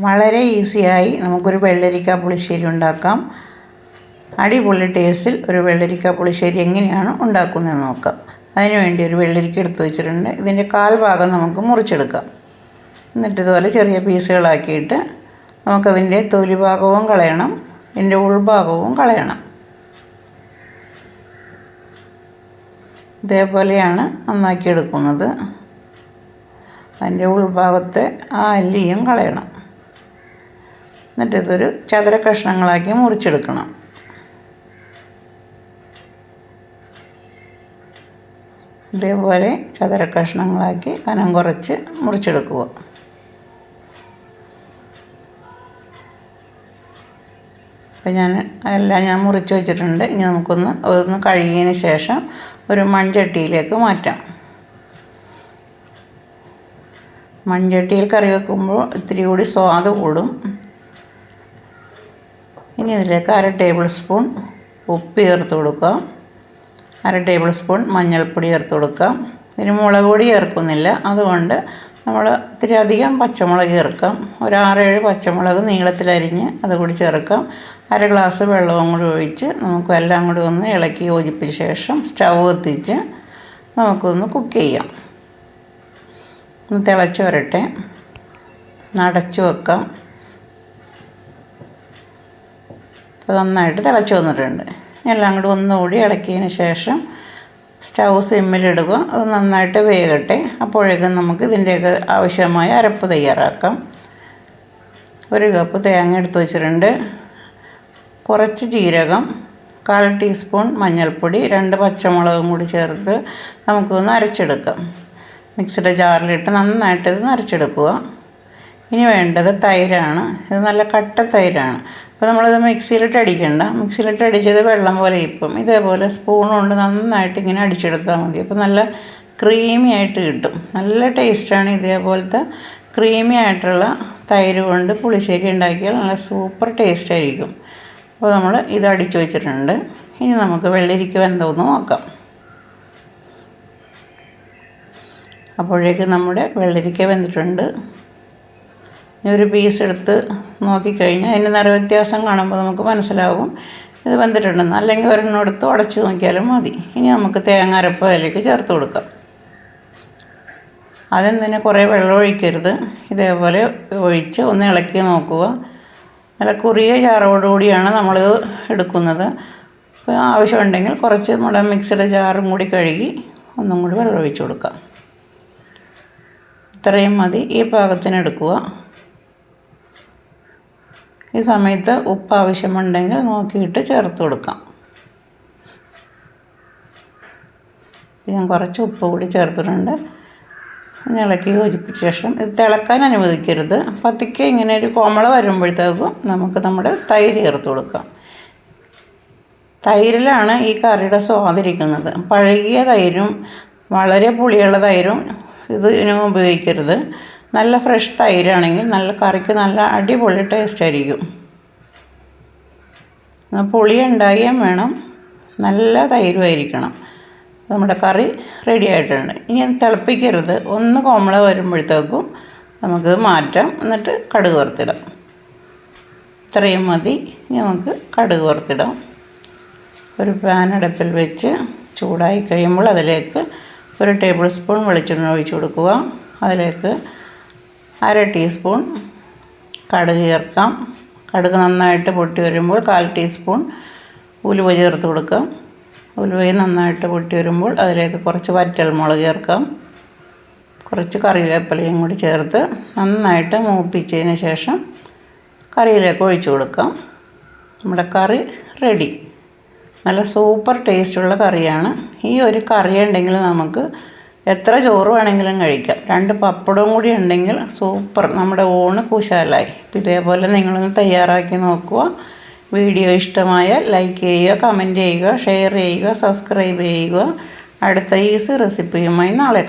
വളരെ ഈസിയായി നമുക്കൊരു വെള്ളരിക്ക പുളിശ്ശേരി ഉണ്ടാക്കാം. അടിപൊളി ടേസ്റ്റിൽ ഒരു വെള്ളരിക്ക പുളിശ്ശേരി എങ്ങനെയാണ് ഉണ്ടാക്കുന്നത് നോക്കാം. അതിനുവേണ്ടി ഒരു വെള്ളരിക്ക എടുത്ത് വെച്ചിട്ടുണ്ട്. ഇതിന്റെ കാൽ ഭാഗം നമുക്ക് മുറിച്ചെടുക്കാം. എന്നിട്ട് ഇതുപോലെ ചെറിയ പീസുകളാക്കിയിട്ട് നമുക്കതിന്റെ തൊലി ഭാഗവും കളയണം. ഇതിന്റെ ഉൾഭാഗവും കളയണം. ഇതേപോലെയാണ് നന്നാക്കി എടുക്കുന്നത് അതിന്റെ ഉൾഭാഗത്തെ ആ അല്ലിയും കളയണം. എന്നിട്ട് ഇതൊരു ചതുര കഷ്ണങ്ങളാക്കി മുറിച്ചെടുക്കണം. ഇതേപോലെ ചതുര കഷ്ണങ്ങളാക്കി കനം കുറച്ച് മുറിച്ചെടുക്കുക. അപ്പോൾ ഞാൻ എല്ലാം ഞാൻ മുറിച്ച് വെച്ചിട്ടുണ്ട്. ഇനി നമുക്കൊന്ന് അതൊന്ന് കഴുകിയതിന് ശേഷം ഒരു മൺചട്ടിയിലേക്ക് മാറ്റാം. മൺചട്ടിയിൽ കറി വെക്കുമ്പോൾ ഇത്തിരി കൂടി സ്വാദ് കൂടും. ഇനി ഇതിലേക്ക് അര ടേബിൾ സ്പൂൺ ഉപ്പ് ചേർത്ത് കൊടുക്കാം അര ടേബിൾ സ്പൂൺ മഞ്ഞൾപ്പൊടി ചേർത്ത് കൊടുക്കാം ഇതിന് മുളക് പൊടി ചേർക്കുന്നില്ല. അതുകൊണ്ട് നമ്മൾ ഇത്തിരി അധികം പച്ചമുളക് ചേർക്കാം. ഒരു ആറേഴ് പച്ചമുളക് നീളത്തിലരിഞ്ഞ് അത് കൂടി ചേർക്കാം. അര ഗ്ലാസ് വെള്ളവും കൂടി ഒഴിച്ച് നമുക്ക് എല്ലാം കൂടി ഒന്ന് ഇളക്കി യോജിപ്പിച്ച ശേഷം സ്റ്റവ് കത്തിച്ച് നമുക്കൊന്ന് കുക്ക് ചെയ്യാം. ഒന്ന് തിളച്ച് വരട്ടെ. നടച്ച് വെക്കാം. അപ്പോൾ നന്നായിട്ട് തിളച്ച് വന്നിട്ടുണ്ട്. എല്ലാം കൂടി ഒന്നുകൂടി ഇളക്കിയതിന് ശേഷം സ്റ്റൗ സിമ്മിലിടുക അത് നന്നായിട്ട് വേകട്ടെ. അപ്പോഴേക്കും നമുക്ക് ഇതിന്റെയൊക്കെ ആവശ്യമായ അരപ്പ് തയ്യാറാക്കാം. ഒരു കപ്പ് തേങ്ങ എടുത്ത് വെച്ചിട്ടുണ്ട്. കുറച്ച് ജീരകം കാൽ ടീസ്പൂൺ മഞ്ഞൾപ്പൊടി രണ്ട് പച്ചമുളകും കൂടി ചേർത്ത് നമുക്കൊന്ന് അരച്ചെടുക്കാം. മിക്സിയുടെ ജാറിലിട്ട് നന്നായിട്ട് ഇത് അരച്ചെടുക്കുക. ഇനി വേണ്ടത് തൈരാണ്. ഇത് നല്ല കട്ട തൈരാണ്. അപ്പോൾ നമ്മളിത് മിക്സിയിലിട്ട് അടിക്കണ്ട. മിക്സിയിലിട്ട് അടിച്ചത് വെള്ളം പോലെ ഇപ്പം. ഇതേപോലെ സ്പൂൺ കൊണ്ട് നന്നായിട്ട് ഇങ്ങനെ അടിച്ചെടുത്താൽ മതി. അപ്പോൾ നല്ല ക്രീമി ആയിട്ട് കിട്ടും. നല്ല ടേസ്റ്റാണ് ഇതേപോലത്തെ ക്രീമി ആയിട്ടുള്ള തൈര് കൊണ്ട് പുളിശ്ശേരി ഉണ്ടാക്കിയാൽ നല്ല സൂപ്പർ ടേസ്റ്റ് ആയിരിക്കും. അപ്പോൾ നമ്മൾ ഇത് അടിച്ചു വെച്ചിട്ടുണ്ട്. ഇനി നമുക്ക് വെള്ളരിക്ക വെന്തോന്ന് നോക്കാം. അപ്പോഴേക്ക് നമ്മുടെ വെള്ളരിക്ക വെന്തിട്ടുണ്ട്. ഒരു പീസ് എടുത്ത് നോക്കിക്കഴിഞ്ഞാൽ അതിന്റെ നിറവ്യത്യാസം കാണുമ്പോൾ നമുക്ക് മനസ്സിലാവും. ഇത് വെന്തിട്ടുണ്ടെന്ന് അല്ലെങ്കിൽ ഒരെണ്ണം എടുത്ത് ഉടച്ച് നോക്കിയാലും മതി. ഇനി നമുക്ക് തേങ്ങ അരപ്പ് അതിലേക്ക് ചേർത്ത് കൊടുക്കാം. ആദ്യം തന്നെ കുറേ വെള്ളം ഒഴിക്കരുത്. ഇതേപോലെ ഒഴിച്ച് ഒന്ന് ഇളക്കി നോക്കുക. നല്ല കുറിയ ചാറോടുകൂടിയാണ് നമ്മളിത് എടുക്കുന്നത്. അപ്പോൾ ആവശ്യമുണ്ടെങ്കിൽ കുറച്ച് നമ്മുടെ മിക്സിയുടെ ചാറും കൂടി കഴുകി ഒന്നും കൂടി വെള്ളം ഒഴിച്ച് കൊടുക്കാം. ഇത്രയും മതി. ഈ പാകത്തിന് എടുക്കുക. ഈ സമയത്ത് ഉപ്പ് ആവശ്യമുണ്ടെങ്കിൽ നോക്കിയിട്ട് ചേർത്ത് കൊടുക്കാം. ഞാൻ കുറച്ച് ഉപ്പ് കൂടി ചേർത്തിട്ടുണ്ട്. ഇളക്കി യോജിപ്പിച്ച ശേഷം ഇത് തിളക്കാൻ അനുവദിക്കരുത്. പത്തിക്ക ഇങ്ങനെ ഒരു കോമള വരുമ്പോഴത്തേക്കും നമുക്ക് നമ്മുടെ തൈര് ചേർത്ത് കൊടുക്കാം. തൈരിലാണ് ഈ കറിയുടെ സ്വാദിരിക്കുന്നത്. പഴകിയ തൈരും വളരെ പുളിയുള്ള തൈരും ഇത് ഇതിനും ഉപയോഗിക്കരുത്. നല്ല ഫ്രഷ് തൈരാണെങ്കിൽ നല്ല കറിക്ക് നല്ല അടിപൊളി ടേസ്റ്റ് ആയിരിക്കും. പുളി ഉണ്ടാകുകയും വേണം. നല്ല തൈരുമായിരിക്കണം നമ്മുടെ കറി റെഡി ആയിട്ടുണ്ട്. ഇനി തിളപ്പിക്കരുത്. ഒന്ന് കോമള വരുമ്പോഴത്തേക്കും നമുക്ക് മാറ്റാം. എന്നിട്ട് കടുക് വറുത്തിടാം. ഇത്രയും മതി. ഇനി നമുക്ക് കടുക് വറുത്തിടാം. ഒരു പാൻ അടുപ്പിൽ വെച്ച് ചൂടായി കഴിയുമ്പോൾ അതിലേക്ക് ഒരു ടേബിൾ സ്പൂൺ വെളിച്ചെണ്ണ ഒഴിച്ച് കൊടുക്കുക. അതിലേക്ക് അര ടീസ്പൂൺ കടുക് ചേർക്കാം. കടുക് നന്നായിട്ട് പൊട്ടി വരുമ്പോൾ കാൽ ടീസ്പൂൺ ഉലുവ ചേർത്ത് കൊടുക്കാം. ഉലുവയും നന്നായിട്ട് പൊട്ടി വരുമ്പോൾ അതിലേക്ക് കുറച്ച് വറ്റൽമുളക് ചേർക്കാം. കുറച്ച് കറിവേപ്പിലയും കൂടി ചേർത്ത് നന്നായിട്ട് മൂപ്പിച്ചതിന് ശേഷം കറിയിലേക്ക് ഒഴിച്ചു കൊടുക്കാം. നമ്മുടെ കറി റെഡി. നല്ല സൂപ്പർ ടേസ്റ്റുള്ള കറിയാണ്. ഈ ഒരു കറി ഉണ്ടെങ്കിൽ നമുക്ക് എത്ര ചോറ് വേണമെങ്കിലും കഴിക്കാം. രണ്ട് പപ്പടവും കൂടി ഉണ്ടെങ്കിൽ സൂപ്പർ. നമ്മുടെ ഊണ് കുശാലായി. ഇതേപോലെ നിങ്ങളൊന്ന് തയ്യാറാക്കി നോക്കുക. വീഡിയോ ഇഷ്ടമായാൽ ലൈക്ക് ചെയ്യുക കമന്റ് ചെയ്യുക ഷെയർ ചെയ്യുക സബ്സ്ക്രൈബ് ചെയ്യുക. അടുത്ത ഈസി റെസിപ്പിയുമായി നാളെ